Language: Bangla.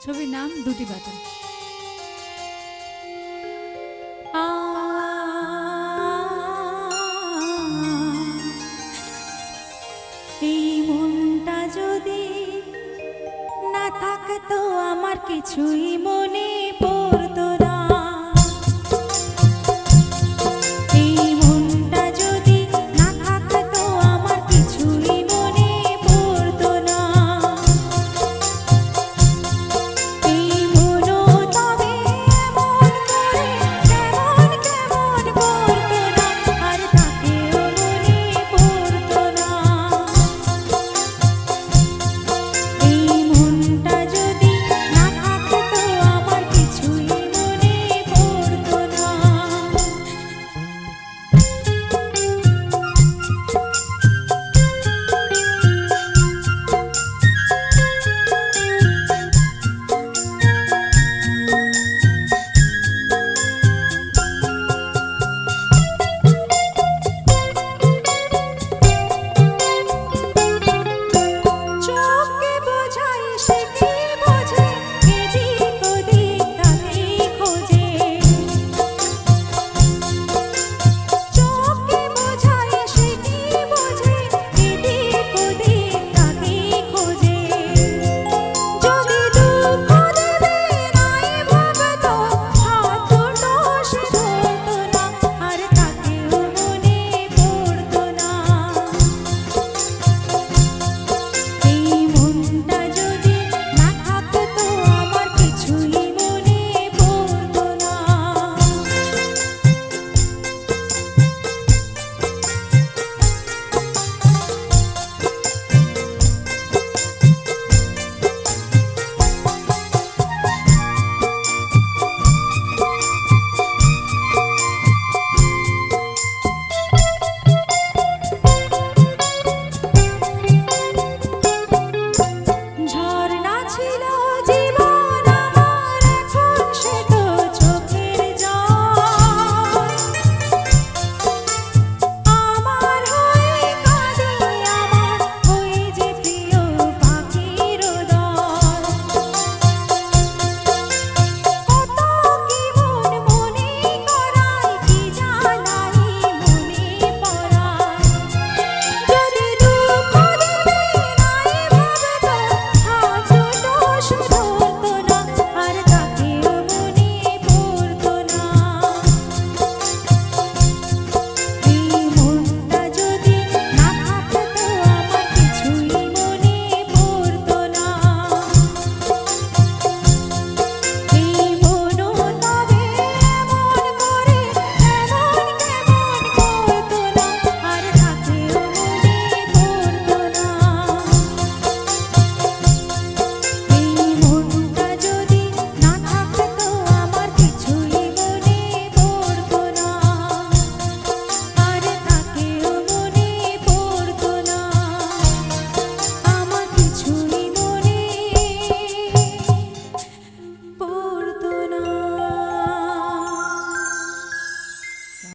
ছবির নাম দুটি বাদল এই মনটা যদি না থাকতো আমার কিছুই মনে